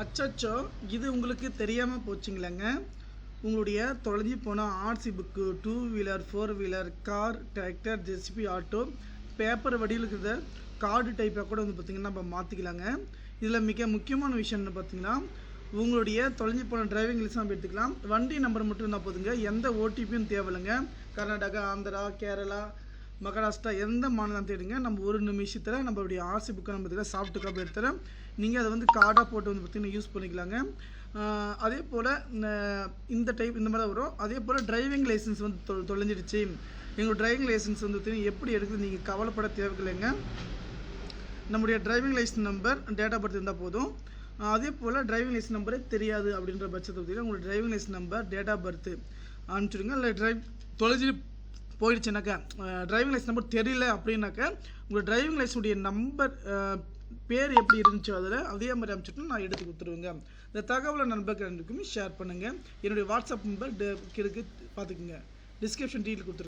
அச்சச்சோ இது உங்களுக்கு தெரியாமல் போச்சுங்களேங்க. உங்களுடைய தொலைஞ்சி போன RC book two wheeler four wheeler car tractor JCB auto paper வடிவில் இருக்கிறத கார்டு டைப்பாக கூட வந்து பார்த்திங்கன்னா நம்ம மாற்றிக்கலாங்க இதில் மிக முக்கியமான விஷயம் என்ன பார்த்தீங்கன்னா உங்களுடைய தொலைஞ்சி போன டிரைவிங் லைசன்ஸ் நம்ம எடுத்துக்கலாம். வண்டி நம்பர் மட்டும் இருந்தால் போதுங்க. எந்த ஓடிபியும் தேவையில்லைங்க. கர்நாடகா ஆந்திரா கேரளா மகாராஷ்டிரா எந்த மாநிலம் தேடுங்க? நம்ம ஒரு நிமிஷத்தில் நம்மளுடைய ஆர்சி புக்கை நம்ம இதில் சாஃப்ட் காப்பி எடுத்துகிறேன் நீங்கள் அதை வந்து கார்டாக போட்டு வந்து பார்த்திங்கன்னா யூஸ் பண்ணிக்கலாங்க. அதே போல் இந்த டைப் இந்த மாதிரி தான் வரும். அதே போல் டிரைவிங் லைசன்ஸ் வந்து தொ தொலைஞ்சிடுச்சு. எங்கள் டிரைவிங் லைசன்ஸ் வந்து பார்த்தீங்கன்னா எப்படி எடுக்குது நீங்கள் கவலைப்பட தேவையில்லைங்க. நம்முடைய driving licence number date of birth இருந்தால் போதும். அதே போல் டிரைவிங் லைசன்ஸ் நம்பரே தெரியாது அப்படின்ற பட்சத்தை பார்த்தீங்கன்னா உங்களோட driving licence number date of birth அனுப்பிச்சுடுங்க. இல்லை டிரைவ் தொலைஞ்சி போயிடுச்சுனாக்கா டிரைவிங் லைசன்ஸ் நம்பர் தெரியல அப்படின்னாக்கா உங்கள் டிரைவிங் லைசனுடைய நம்பர் பேர் எப்படி இருந்துச்சோ அதில் அதே மாதிரி அனுப்பிச்சுட்டு நான் எடுத்து கொடுத்துருவேங்க. இந்த தகவலை நண்பர்களுக்கும் ஷேர் பண்ணுங்கள் என்னுடைய வாட்ஸ்அப் நம்பர் இருக்குது பார்த்துக்குங்க. டிஸ்கிரிப்ஷன் டீட்டெயில் கொடுத்துருக்கேன்.